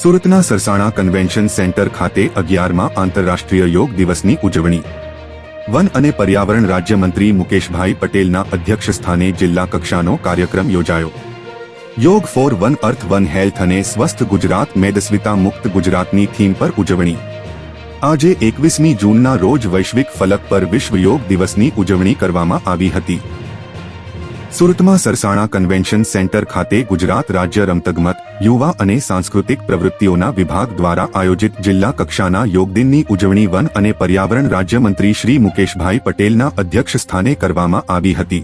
સુરતના Sarsana convention centre ખાતે અગિયારમાં આંતરરાષ્ટ્રીય યોગ દિવસની ઉજવણી. વન અને પર્યાવરણ રાજ્યમંત્રી મુકેશભાઈ પટેલના અધ્યક્ષસ્થાને જિલ્લા કક્ષાનો કાર્યક્રમ યોજાયો. Yoga for one earth one health અને સ્વસ્થ ગુજરાત મેદસ્વિતા મુક્ત ગુજરાતની થીમ પર ઉજવણી. આજે એકવીસમી જૂનના રોજ વૈશ્વિક ફલક પર વિશ્વ યોગ દિવસની ઉજવણી કરવામાં આવી હતી. સુરતમાં સરસાણા કન્વેન્શન સેન્ટર ખાતે ગુજરાત રાજ્ય રમતગમત, યુવા અને સાંસ્કૃતિક પ્રવૃત્તિઓના વિભાગ દ્વારા આયોજિત જિલ્લા કક્ષાના યોગદિનની ઉજવણી વન અને પર્યાવરણ રાજ્યમંત્રી શ્રી મુકેશભાઈ પટેલના અધ્યક્ષ સ્થાને કરવામાં આવી હતી.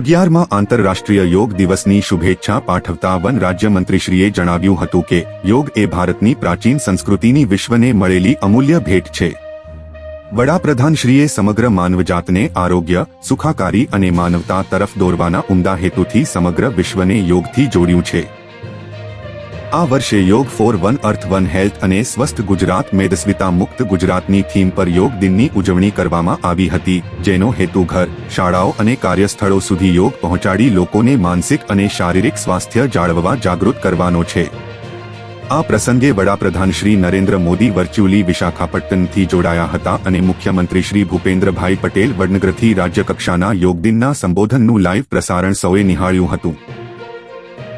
અગિયારમાં આંતરરાષ્ટ્રીય યોગ દિવસની શુભેચ્છા પાઠવતા વન રાજ્યમંત્રીશ્રીએ જણાવ્યું હતું કે યોગ એ ભારતની પ્રાચીન સંસ્કૃતિની વિશ્વને મળેલી અમૂલ્ય ભેટ છે. વડાપ્રધાનશ્રીએ સમગ્ર માનવજાતને આરોગ્ય, સુખાકારી અને માનવતા તરફ દોરવાના ઉમદા હેતુથી સમગ્ર વિશ્વને યોગથી જોડ્યું છે. આ વર્ષે yoga for one earth one health અને સ્વસ્થ ગુજરાત મેદસ્વિતા મુક્ત ગુજરાતની થીમ પર યોગ દિનની ઉજવણી કરવામાં આવી હતી, જેનો હેતુ ઘર, શાળાઓ અને કાર્યસ્થળો સુધી યોગ પહોંચાડી લોકોને માનસિક અને શારીરિક સ્વાસ્થ્ય જાળવવા જાગૃત કરવાનો છે. આ પ્રસંગે વડાપ્રધાન શ્રી નરેન્દ્ર મોદી વર્ચ્યુઅલી વિશાખાપટ્ટનમથી જોડાયા હતા અને મુખ્યમંત્રી શ્રી ભૂપેન્દ્રભાઈ પટેલ વડનગરથી રાજ્યકક્ષાના યોગદિનના સંબોધનનું લાઈવ પ્રસારણ સૌએ નિહાળ્યું હતું.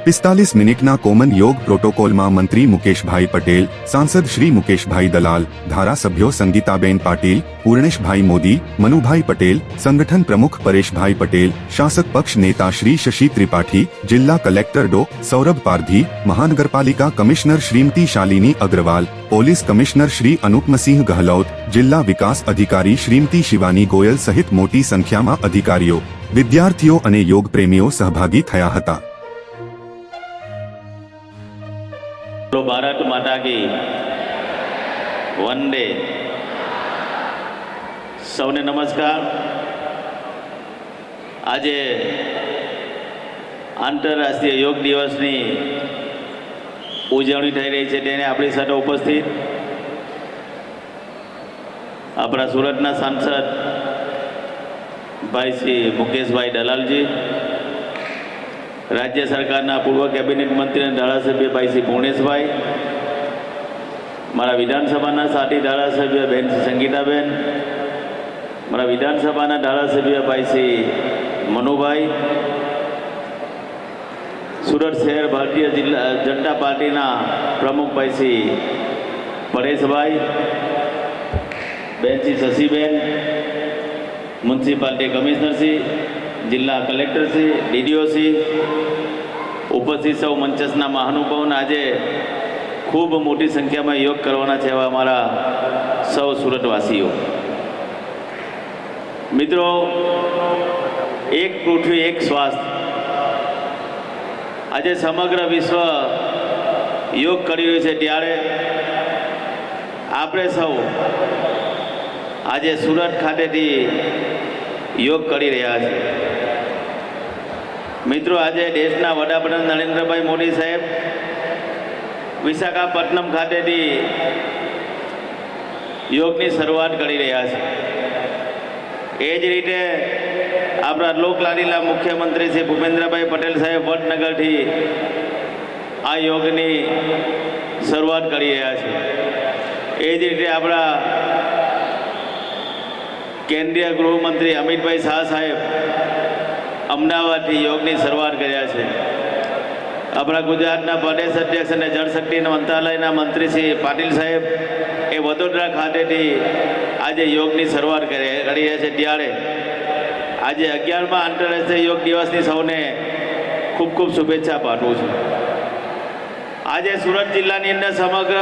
પિસ્તાલીસ મિનિટના કોમન યોગ પ્રોટોકોલમાં મંત્રી મુકેશભાઈ પટેલ, સાંસદ શ્રી મુકેશભાઈ દલાલ, ધારાસભ્યો સંગીતાબેન પાટીલ, પૂર્ણેશભાઈ મોદી, મનુભાઈ પટેલ, સંગઠન પ્રમુખ પરેશભાઈ પટેલ, શાસક પક્ષ નેતા શ્રી શશી ત્રિપાઠી, જિલ્લા કલેક્ટર ડો. સૌરભ પારધી, મહાનગરપાલિકા commissioner Shrimati Shalini Agrawal, police commissioner Shri Anupamsinh Gahlot, જિલ્લા વિકાસ અધિકારી શ્રીમતી શિવાની ગોયલ સહિત મોટી સંખ્યામાં અધિકારીઓ, વિદ્યાર્થીઓ અને યોગ પ્રેમીઓ સહભાગી થયા હતા. ભારત માતા કી. વંદે. સૌને નમસ્કાર. આજે આંતરરાષ્ટ્રીય યોગ દિવસની ઉજવણી થઈ રહી છે તેને આપણી સાથે ઉપસ્થિત આપણા સુરતના સાંસદ ભાઈ શ્રી મુકેશભાઈ દલાલજી રાજ્ય સરકારના પૂર્વ કેબિનેટ મંત્રી અને ધારાસભ્ય ભાઈ શ્રી ભુવનેશભાઈ, મારા વિધાનસભાના સાથી ધારાસભ્ય બેન શ્રી સંગીતાબેન, મારા વિધાનસભાના ધારાસભ્ય ભાઈ શ્રી મનુભાઈ, સુરત શહેર ભારતીય જિલ્લા જનતા પાર્ટીના પ્રમુખ ભાઈ શ્રી પરેશભાઈ બેન શ્રી શશીબેન, મ્યુનિસિપાલિટી કમિશનરશ્રી જિલ્લા કલેક્ટરશ્રી, ડીડીઓશ્રી, ઉપસ્થિત સૌ મંચસના મહાનુભાવોને આજે ખૂબ મોટી સંખ્યામાં યોગ કરવાના છે એવા અમારા સૌ સુરતવાસીઓ. મિત્રો, એક પૃથ્વી, એક સ્વાસ્થ્ય આજે સમગ્ર વિશ્વ યોગ કરી રહ્યું છે. ત્યારે આપણે સૌ આજે સુરત ખાતેથી યોગ કરી રહ્યા છે મિત્રો, આજે દેશના વડાપ્રધાન નરેન્દ્રભાઈ મોદી સાહેબ વિશાખાપટ્ટનમ ખાતેથી યોગની શરૂઆત કરી રહ્યા છે. એ જ રીતે આપણા લોકલાલીલા મુખ્યમંત્રી શ્રી ભૂપેન્દ્રભાઈ પટેલ સાહેબ વડનગરથી આ યોગની શરૂઆત કરી રહ્યા છે. એ જ રીતે આપણા કેન્દ્રીય ગૃહમંત્રી અમિતભાઈ શાહ સાહેબ અમદાવાદથી યોગની શરૂઆત કર્યા છે. આપણા ગુજરાતના પ્રદેશ અધ્યક્ષ અને જળશક્તિ મંત્રાલયના મંત્રી શ્રી પાટીલ સાહેબ એ વડોદરા ખાતેથી આજે યોગની શરૂઆત કરી રહ્યા છે ત્યારે આજે અગિયારમાં આંતરરાષ્ટ્રીય યોગ દિવસની સૌને ખૂબ ખૂબ શુભેચ્છા પાઠવું છું. આજે સુરત જિલ્લાની અંદર સમગ્ર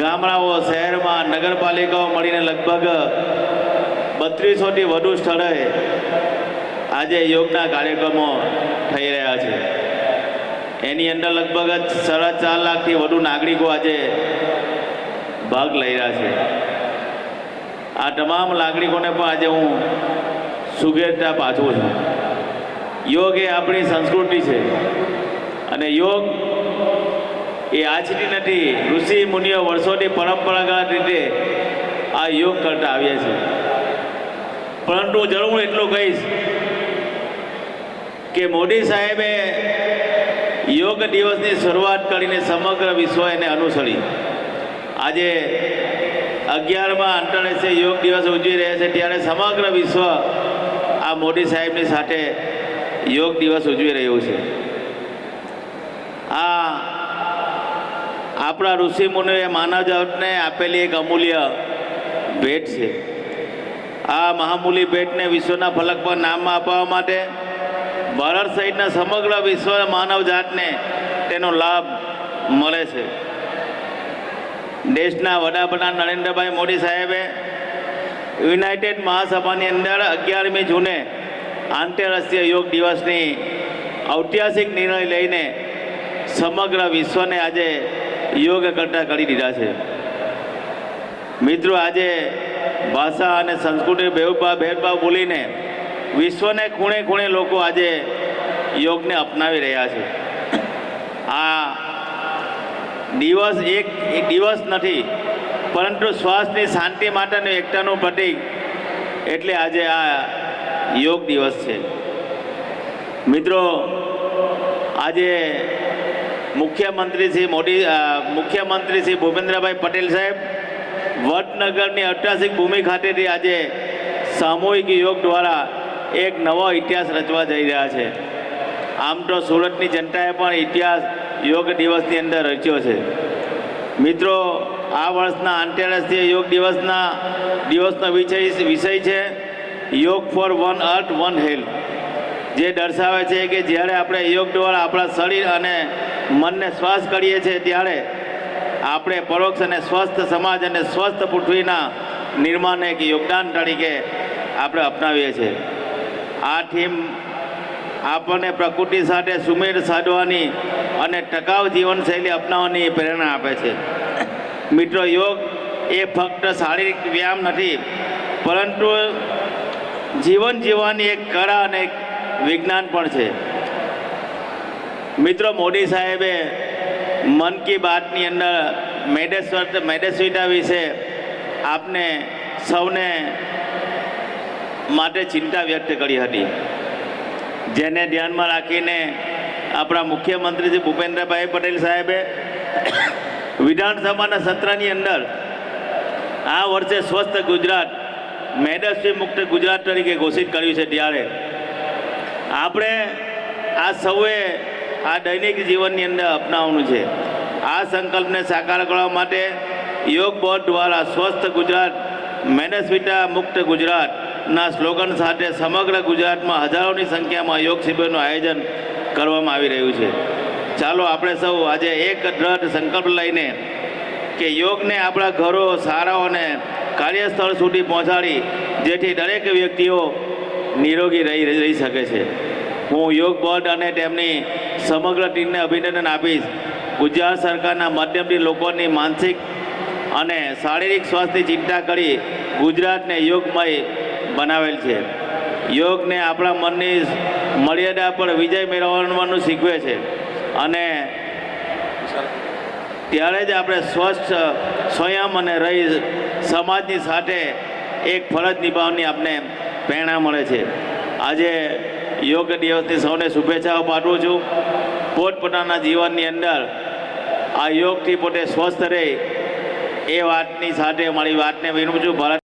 ગામડાઓ, શહેરમાં, નગરપાલિકાઓ મળીને લગભગ બત્રીસોથી વધુ સ્થળે આજે યોગના કાર્યક્રમો થઈ રહ્યા છે. એની અંદર લગભગ સાડા ચાર લાખથી વધુ નાગરિકો આજે ભાગ લઈ રહ્યા છે. આ તમામ નાગરિકોને પણ આજે હું શુભેચ્છા પાછું છું. યોગ એ આપણી સંસ્કૃતિ છે અને યોગ એ આજની નથી, ઋષિ મુનિઓ વર્ષોથી પરંપરાગત રીતે આ યોગ કરતા આવ્યા છે પરંતુ જરૂર એટલું કહીશ કે મોદી સાહેબે યોગ દિવસની શરૂઆત કરીને સમગ્ર વિશ્વ એને અનુસરી. આજે અગિયારમાં આંતરરાષ્ટ્રીય યોગ દિવસ ઉજવી રહ્યા છે, ત્યારે સમગ્ર વિશ્વ આ મોદી સાહેબની સાથે યોગ દિવસ ઉજવી રહ્યું છે. આ આપણા ઋષિ મુનિએ માનવ જાતને આપેલી એક અમૂલ્ય ભેટ છે. આ મહામૂલી ભેટને વિશ્વના ફલક પર નામ આપવા માટે ભારત સહિતના સમગ્ર વિશ્વ માનવ જાતને તેનો લાભ મળે છે. દેશના વડાપ્રધાન નરેન્દ્રભાઈ મોદી સાહેબે યુનાઇટેડ મહાસભાની અંદર અગિયારમી જૂને આંતરરાષ્ટ્રીય યોગ દિવસની ઐતિહાસિક નિર્ણય લઈને સમગ્ર વિશ્વને આજે યોગ કરતા કરી દીધા છે. મિત્રો, આજે ભાષા અને સંસ્કૃતિ ભેદભાવ ભેદભાવ ભૂલીને વિશ્વને ખૂણે ખૂણે લોકો આજે યોગને અપનાવી રહ્યા છે. આ દિવસ એક દિવસ નથી, પરંતુ શ્વાસની શાંતિ માટેનું એકતાનું પ્રતીક એટલે આજે આ યોગ દિવસ છે. મિત્રો, આજે મુખ્યમંત્રી શ્રી મોદી મુખ્યમંત્રી શ્રી ભૂપેન્દ્રભાઈ પટેલ સાહેબ વડનગરની ઐતિહાસિક ભૂમિ ખાતેથી આજે સામૂહિક યોગ દ્વારા એક નવો ઇતિહાસ રચવા જઈ રહ્યા છે. આમ તો સુરતની જનતાએ પણ ઇતિહાસ યોગ દિવસની અંદર રચ્યો છે. મિત્રો, આ વર્ષના આંતરરાષ્ટ્રીય યોગ દિવસના દિવસનો વિષય વિષય છે yoga for one earth, one health જે દર્શાવે છે કે જ્યારે આપણે યોગ દ્વારા આપણા શરીર અને મનને શ્વાસ કરીએ છીએ ત્યારે આપણે પરોક્ષ અને સ્વસ્થ સમાજ અને સ્વસ્થ પૃથ્વીના નિર્માણને એક યોગદાન તરીકે આપણે અપનાવીએ છીએ. આ થીમ આપણને પ્રકૃતિ સાથે સુમેળ સાધવાની અને ટકાઉ જીવનશૈલી અપનાવવાની પ્રેરણા આપે છે. મિત્રો, યોગ એ ફક્ત શારીરિક વ્યાયામ નથી, પરંતુ જીવન જીવવાની એક કળા અને એક વિજ્ઞાન પણ છે. મિત્રો, મોદી સાહેબે મન કી બાતની અંદર મેડેશ્વર મેડેસ્વિટા વિશે આપને સૌને માટે ચિંતા વ્યક્ત કરી હતી. જેને ધ્યાનમાં રાખીને આપણા મુખ્યમંત્રી શ્રી ભૂપેન્દ્રભાઈ પટેલ સાહેબે વિધાનસભાના સત્રની અંદર આ વર્ષે સ્વસ્થ ગુજરાત મેદસ્વી મુક્ત ગુજરાત તરીકે ઘોષિત કર્યું છે ત્યારે. આપણે આ સૌએ આ દૈનિક જીવનની અંદર અપનાવવાનું છે. આ સંકલ્પને સાકાર કરવા માટે યોગ બોર્ડ દ્વારા સ્વસ્થ ગુજરાત, મેનસ્વિટા મુક્ત ગુજરાતના સ્લોગન સાથે સમગ્ર ગુજરાતમાં હજારોની સંખ્યામાં યોગ શિબિરનું આયોજન કરવામાં આવી રહ્યું છે. ચાલો આપણે સૌ આજે એક દ્રઢ સંકલ્પ લઈને કે યોગને આપણા ઘરો શાળાઓને કાર્યસ્થળ સુધી પહોંચાડી જેથી દરેક વ્યક્તિઓ નિરોગી રહી રહી શકે છે. હું યોગ બોર્ડ અને તેમની સમગ્ર ટીમને અભિનંદન આપીશ. ગુજરાત સરકારના માધ્યમથી લોકોની માનસિક અને શારીરિક સ્વાસ્થ્યની ચિંતા કરી ગુજરાતને યોગમય બનાવેલ છે. યોગને આપણા મનની મર્યાદા પર વિજય મેળવવાનું શીખવે છે. અને ત્યારે જ આપણે સ્વસ્થ, સ્વયં અને રહી સમાજની સાથે એક ફરજ નિભાવવાની આપને પ્રેરણા મળે છે. આજે યોગ દિવસની સૌને શુભેચ્છાઓ પાઠવું છું. પોતપોતાના જીવનની અંદર આ યોગથી પોતે સ્વસ્થ રહે એ વાતની સાથે મારી વાતને વિનવું છું. ભારત